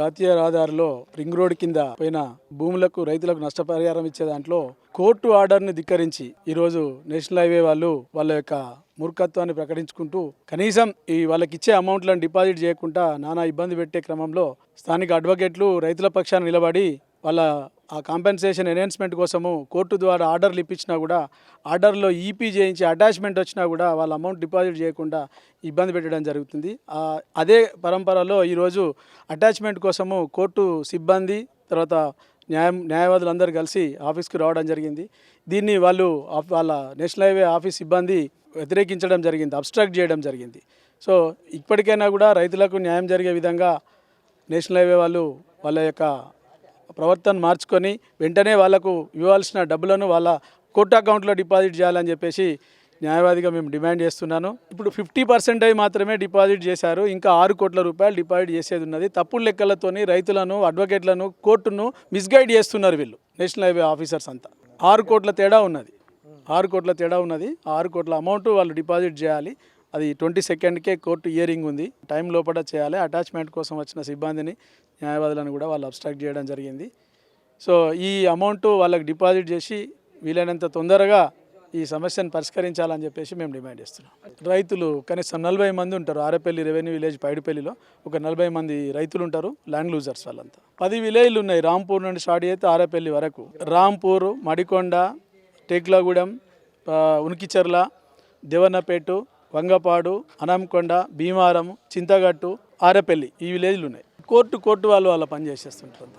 జాతీయ రహదారిలో ring road కింద పోయిన భూములకు రైతులకు నష్టపరిహారం ఇచ్చే దాంట్లో కోర్టు ఆర్డర్ను ధిక్కరించి ఈరోజు నేషనల్ హైవే వాళ్ళు వాళ్ళ యొక్క మూర్ఖత్వాన్ని ప్రకటించుకుంటూ కనీసం ఈ వాళ్ళకి ఇచ్చే అమౌంట్లను డిపాజిట్ చేయకుండా నానా ఇబ్బంది పెట్టే క్రమంలో స్థానిక అడ్వకేట్లు రైతుల పక్షాన్ని నిలబడి వాళ్ళ ఆ కాంపెన్సేషన్ ఎనౌన్స్మెంట్ కోసము కోర్టు ద్వారా ఆర్డర్లు ఇప్పించినా కూడా ఆర్డర్లో ఈపీ చేయించి అటాచ్మెంట్ వచ్చినా కూడా వాళ్ళ అమౌంట్ డిపాజిట్ చేయకుండా ఇబ్బంది పెట్టడం జరుగుతుంది. అదే పరంపరలో ఈరోజు అటాచ్మెంట్ కోసము కోర్టు సిబ్బంది తర్వాత న్యాయం న్యాయవాదులందరూ కలిసి ఆఫీస్కి రావడం జరిగింది. దీన్ని వాళ్ళు వాళ్ళ నేషనల్ హైవే ఆఫీస్ సిబ్బంది వ్యతిరేకించడం జరిగింది అబ్స్ట్రాక్ట్ చేయడం జరిగింది. సో ఇప్పటికైనా కూడా రైతులకు న్యాయం జరిగే విధంగా నేషనల్ హైవే వాళ్ళు వాళ్ళ యొక్క ప్రవర్తన మార్చుకొని వెంటనే వాళ్ళకు ఇవ్వాల్సిన డబ్బులను వాళ్ళ కోర్టు అకౌంట్లో డిపాజిట్ చేయాలని చెప్పేసి న్యాయవాదిగా మేము డిమాండ్ చేస్తున్నాను. ఇప్పుడు ఫిఫ్టీ పర్సెంటేజ్ మాత్రమే డిపాజిట్ చేశారు. ఇంకా ఆరు కోట్ల రూపాయలు డిపాజిట్ చేసేది ఉన్నది. తప్పుడు లెక్కలతోని రైతులను అడ్వకేట్లను కోర్టును మిస్గైడ్ చేస్తున్నారు వీళ్ళు నేషనల్ హైవే ఆఫీసర్స్ అంతా. ఆరు కోట్ల తేడా ఉన్నది. ఆరు కోట్ల తేడా ఉన్నది. ఆరు కోట్ల అమౌంట్ వాళ్ళు డిపాజిట్ చేయాలి. అది ట్వంటీ సెకండ్కే కోర్టు ఇయరింగ్ ఉంది. టైం లోపల చేయాలి. అటాచ్మెంట్ కోసం వచ్చిన సిబ్బందిని న్యాయవాదులను కూడా వాళ్ళు అబ్స్ట్రాక్ట్ చేయడం జరిగింది. సో ఈ అమౌంట్ వాళ్ళకి డిపాజిట్ చేసి వీలైనంత తొందరగా ఈ సమస్యను పరిష్కరించాలని చెప్పేసి మేము డిమాండ్ చేస్తున్నాం. రైతులు కనీసం నలభై మంది ఉంటారు. ఆరేపల్లి రెవెన్యూ విలేజ్ పైడిపల్లిలో ఒక నలభై మంది రైతులు ఉంటారు ల్యాండ్ లూజర్స్ వాళ్ళంతా. పది విలేజ్లు ఉన్నాయి. రాంపూర్ నుండి స్టార్ట్ అయితే ఆరేపల్లి వరకు. రాంపూర్ మడికొండ టేక్లాగూడెం ఉనికిచర్ల ఉనికిచెర్ల దేవన్నపేట వంగపాడు అనంకొండ భీమారం చింతగట్టు ఆరేపల్లి ఈ విలేజ్లు ఉన్నాయి. కోర్టు కోర్టు వాళ్ళు వాళ్ళ పని చేసేస్తుంటారు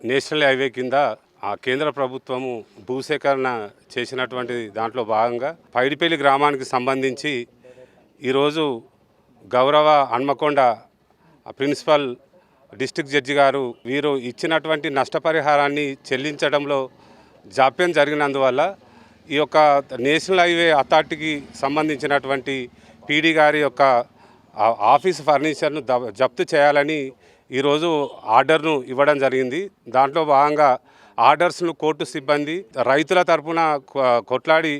నేషనల్ హైవే కింద ఆ కేంద్ర ప్రభుత్వము భూసేకరణ చేసినటువంటి దాంట్లో భాగంగా పైడిపల్లి గ్రామానికి సంబంధించి ఈరోజు గౌరవ హన్మకొండ ప్రిన్సిపల్ డిస్టిక్ జడ్జి గారు వీరు ఇచ్చినటువంటి నష్టపరిహారాన్ని చెల్లించడంలో జాప్యం జరిగినందువల్ల ఈ యొక్క నేషనల్ హైవే అథారిటీకి సంబంధించినటువంటి పీడీ గారి యొక్క ఆఫీస్ ఫర్నిచర్ను జప్తు చేయాలని ఈరోజు ఆర్డర్ను ఇవ్వడం జరిగింది. దాంట్లో భాగంగా ఆర్డర్స్ను కోర్టు సిబ్బంది రైతుల తరపున కొట్లాడి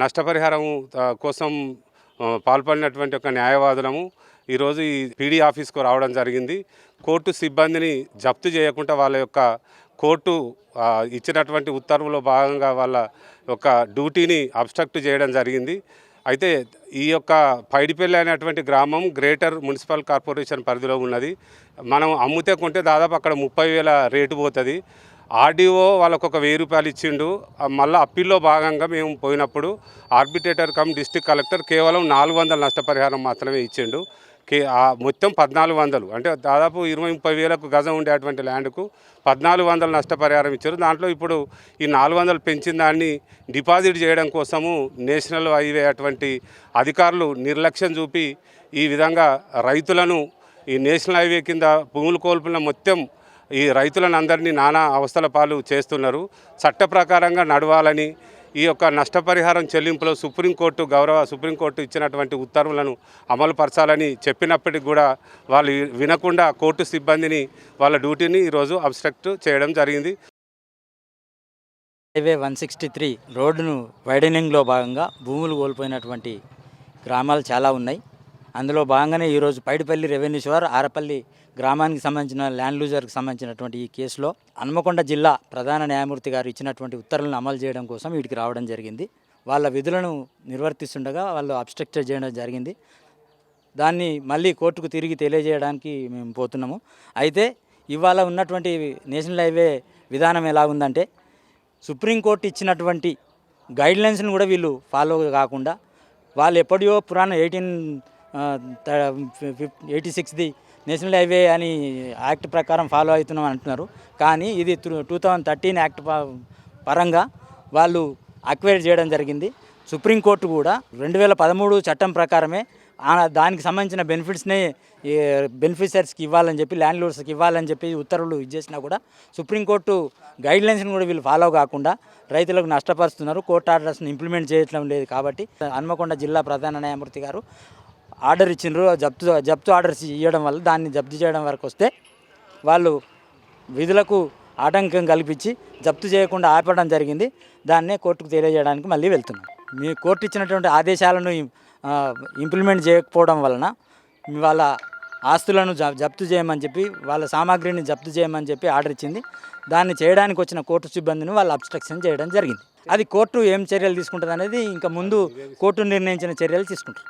నష్టపరిహారం కోసం పాల్పడినటువంటి ఒక న్యాయవాదులము ఈరోజు ఈ పీడీ ఆఫీస్కు రావడం జరిగింది. కోర్టు సిబ్బందిని జప్తు చేయకుండా వాళ్ళ యొక్క కోర్టు ఇచ్చినటువంటి ఉత్తర్వులో భాగంగా వాళ్ళ యొక్క డ్యూటీని అబ్స్ట్రక్ట్ చేయడం జరిగింది. అయితే ఈ యొక్క పైడిపల్లి అనేటువంటి గ్రామం గ్రేటర్ మున్సిపల్ కార్పొరేషన్ పరిధిలో ఉన్నది. మనం అమ్మితే కొంటే దాదాపు అక్కడ ముప్పై వేల రేటు పోతుంది. ఆర్డీఓ వాళ్ళకు ఒక వెయ్యి రూపాయలు ఇచ్చిండు. మళ్ళీ అప్పీల్లో భాగంగా మేము పోయినప్పుడు ఆర్బిటేటర్ కమ్ డిస్ట్రిక్ట్ కలెక్టర్ కేవలం నాలుగు వందల నష్టపరిహారం మాత్రమే ఇచ్చిండు. కే ఆ మొత్తం పద్నాలుగు వందలు. అంటే దాదాపు ఇరవై ముప్పై వేలకు గజం ఉండేటువంటి ల్యాండ్కు పద్నాలుగు వందలు నష్టపరిహారం ఇచ్చారు. దాంట్లో ఇప్పుడు ఈ నాలుగు వందలు పెంచిన దాన్ని డిపాజిట్ చేయడం కోసము నేషనల్ హైవే అటువంటి అధికారులు నిర్లక్ష్యం చూపి ఈ విధంగా రైతులను ఈ నేషనల్ హైవే కింద భూములు కోల్పోయిన మొత్తం ఈ రైతులను అందరినీ నానా అవస్థల పాలు చేస్తున్నారు. చట్ట ప్రకారంగా నడవాలని ఈ యొక్క నష్టపరిహారం చెల్లింపులో సుప్రీంకోర్టు గౌరవ సుప్రీంకోర్టు ఇచ్చినటువంటి ఉత్తర్వులను అమలు పరచాలని చెప్పినప్పటికి కూడా వాళ్ళు వినకుండా కోర్టు సిబ్బందిని వాళ్ళ డ్యూటీని ఈరోజు అబ్స్ట్రక్ట్ చేయడం జరిగింది. హైవే వన్ సిక్స్టీ త్రీ రోడ్డును వైడనింగ్లో భాగంగా భూములు కోల్పోయినటువంటి గ్రామాలు చాలా ఉన్నాయి. అందులో భాగంగానే ఈరోజు పైడిపల్లి రెవెన్యూ శివార్ ఆరపల్లి గ్రామానికి సంబంధించిన ల్యాండ్ లూజర్కి సంబంధించినటువంటి ఈ కేసులో హన్మకొండ జిల్లా ప్రధాన న్యాయమూర్తి గారు ఇచ్చినటువంటి ఉత్తర్వులను అమలు చేయడం కోసం వీటికి రావడం జరిగింది. వాళ్ళ విధులను నిర్వర్తిస్తుండగా వాళ్ళు అబ్స్ట్రక్చర్ చేయడం జరిగింది. దాన్ని మళ్ళీ కోర్టుకు తిరిగి తెలియజేయడానికి మేము పోతున్నాము. అయితే ఇవాళ ఉన్నటువంటి నేషనల్ హైవే విధానం ఎలా ఉందంటే సుప్రీంకోర్టు ఇచ్చినటువంటి గైడ్లైన్స్ని కూడా వీళ్ళు ఫాలో కాకుండా వాళ్ళు ఎప్పటియో పురాణ ఎయిటీన్ ఎయిటీ సిక్స్ది నేషనల్ హైవే అని యాక్ట్ ప్రకారం ఫాలో అవుతున్నాం అంటున్నారు. కానీ ఇది టూ థౌజండ్ థర్టీన్ యాక్ట్ ప- పరంగా వాళ్ళు అక్వైర్ చేయడం జరిగింది. సుప్రీంకోర్టు కూడా రెండు వేల పదమూడు చట్టం ప్రకారమే ఆ దానికి సంబంధించిన బెనిఫిట్స్నే బెనిఫిషరీస్కి ఇవ్వాలని చెప్పి ల్యాండ్ లోడ్స్కి ఇవ్వాలని చెప్పి ఉత్తర్వులు ఇచ్చేసినా కూడా సుప్రీంకోర్టు గైడ్లైన్స్ని కూడా వీళ్ళు ఫాలో కాకుండా రైతులకు నష్టపరుస్తున్నారు. కోర్టు ఆర్డర్స్ని ఇంప్లిమెంట్ చేయటం లేదు కాబట్టి. హన్మకొండ జిల్లా ప్రధాన న్యాయమూర్తి గారు ఆర్డర్ ఇచ్చిండ్రు జప్తు జప్తు ఆర్డర్స్ ఇవ్వడం వల్ల దాన్ని జప్తు చేయడం వరకు వస్తే వాళ్ళు విధులకు ఆటంకం కల్పించి జప్తు చేయకుండా ఆపడం జరిగింది. దాన్నే కోర్టుకు తెలియజేయడానికి మళ్ళీ వెళ్తున్నాం. మీ కోర్టు ఇచ్చినటువంటి ఆదేశాలను ఇంప్లిమెంట్ చేయకపోవడం వలన వాళ్ళ ఆస్తులను జప్తు చేయమని చెప్పి వాళ్ళ సామాగ్రిని జప్తు చేయమని చెప్పి ఆర్డర్ ఇచ్చింది. దాన్ని చేయడానికి వచ్చిన కోర్టు సిబ్బందిని వాళ్ళు అబ్స్ట్రక్షన్ చేయడం జరిగింది. అది కోర్టు ఏం చర్యలు తీసుకుంటుంది అనేది ఇంకా ముందు కోర్టు నిర్ణయించిన చర్యలు తీసుకుంటారు.